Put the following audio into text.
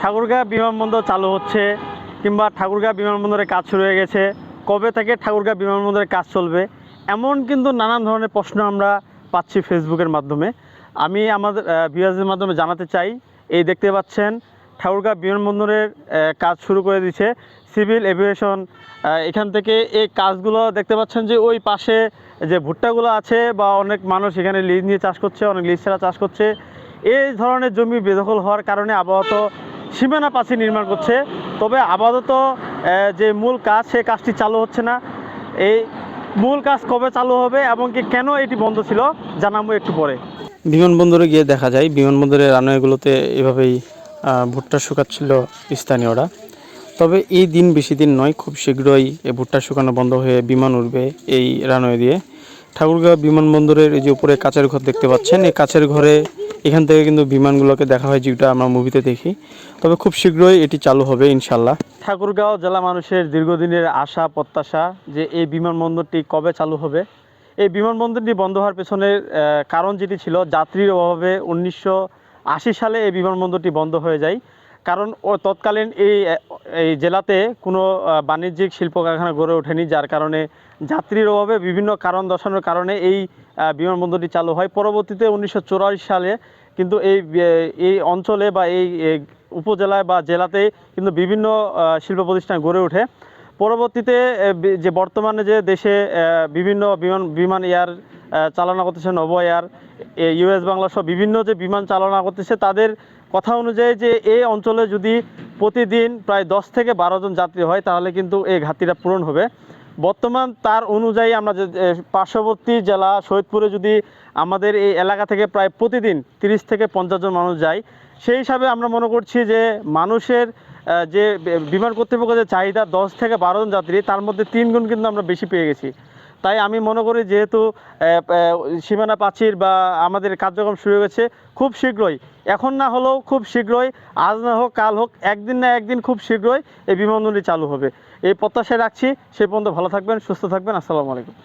ঠাকুরগাঁ বিমানবন্দর চালু হচ্ছে কিংবা ঠাকুরগাঁ বিমানবন্দরের কাজ শুরু হয়ে গেছে। কবে থেকে ঠাকুরগাঁ বিমানবন্দরের কাজ চলবে? এমন কিন্তু নানান ধরনের প্রশ্ন আমরা পাচ্ছি ফেসবুকের মাধ্যমে। আমি আমাদের ভিউয়ার্সের মাধ্যমে জানাতে চাই, এই দেখতে পাচ্ছেন, ঠাকুরগাঁ বিমানবন্দরের কাজ শুরু করে দিয়েছে সিভিল এভিয়েশন। এখান থেকে এই কাজগুলো দেখতে পাচ্ছেন যে ওই পাশে যে ভুট্টাগুলো আছে বা অনেক মানুষ এখানে লিজ নিয়ে চাষ করছে, অনেক লিজ ছাড়া চাষ করছে। এই ধরনের জমি বেদখল হওয়ার কারণে আপাতত সীমানা পাঁচি নির্মাণ করছে। তবে আপাতত যে মূল কাজ, সে কাজটি চালু হচ্ছে না। এই মূল কাজ কবে চালু হবে এবং কি কেন এটি বন্ধ ছিল, জানাব একটু পরে। বিমানবন্দরে গিয়ে দেখা যায় বিমানবন্দরের রানওয়েগুলোতে এভাবেই ভুট্টা শুকাচ্ছিল স্থানীয়রা। তবে এই দিন বেশি দিন নয়, খুব শীঘ্রই এই ভুট্টা শুকানো বন্ধ হয়ে বিমান উঠবে এই রানওয়ে দিয়ে। ঠাকুরগাঁও বিমানবন্দরের এই যে উপরে কাচের ঘর দেখতে পাচ্ছেন, এই কাচের ঘরে এখান থেকে কিন্তু বিমানগুলোকে দেখা হয় যেটা আমরা মুভিতে দেখি। তবে খুব শীঘ্রই এটি চালু হবে ইনশাল্লাহ ঠাকুরগাঁও জেলা মানুষের দীর্ঘদিনের আশা, প্রত্যাশা যে এই বিমানবন্দরটি কবে চালু হবে। এই বিমানবন্দরটি বন্ধ হওয়ার পেছনের কারণ যেটি ছিল, যাত্রীর অভাবে উনিশশো আশি সালে এই বিমানবন্দরটি বন্ধ হয়ে যায়। কারণ ও তৎকালীন এই এই জেলাতে কোনো বাণিজ্যিক শিল্প কারখানা গড়ে ওঠেনি, যার কারণে যাত্রীর অভাবে বিভিন্ন কারণ দর্শানোর কারণে এই বিমানবন্দরটি চালু হয়। পরবর্তীতে উনিশশো সালে কিন্তু এই এই অঞ্চলে বা এই উপজেলায় বা জেলাতে কিন্তু বিভিন্ন শিল্প প্রতিষ্ঠান গড়ে ওঠে। পরবর্তীতে যে বর্তমানে যে দেশে বিভিন্ন বিমান বিমান এয়ার চালনা করতেছে নব এয়ার। ইউএস বাংলা সহ বিভিন্ন যে বিমান চালনা করতেছে, তাদের কথা অনুযায়ী যে এই অঞ্চলে যদি প্রতিদিন প্রায় দশ থেকে বারো জন যাত্রী হয়, তাহলে কিন্তু এই ঘাটতিটা পূরণ হবে। বর্তমান তার অনুযায়ী আমরা যে পার্শ্ববর্তী জেলা শহীদপুরে যদি আমাদের এই এলাকা থেকে প্রায় প্রতিদিন তিরিশ থেকে পঞ্চাশ জন মানুষ যায়, সেই হিসাবে আমরা মনে করছি যে মানুষের যে বিমান কর্তৃপক্ষের যে চাহিদা দশ থেকে বারো জন যাত্রী, তার মধ্যে তিন গুণ কিন্তু আমরা বেশি পেয়ে গেছি। তাই আমি মনে করি যেহেতু সীমানা প্রাচীর বা আমাদের কার্যক্রম শুরু হয়েছে খুব শীঘ্রই। এখন না হলেও খুব শীঘ্রই, আজ না হোক, কাল হোক, একদিন না একদিন খুব শীঘ্রই এই বিমানবন্দরটি চালু হবে। এই প্রত্যাশায় রাখছি, সে পর্যন্ত ভালো থাকবেন, সুস্থ থাকবেন, আসসালামু আলাইকুম।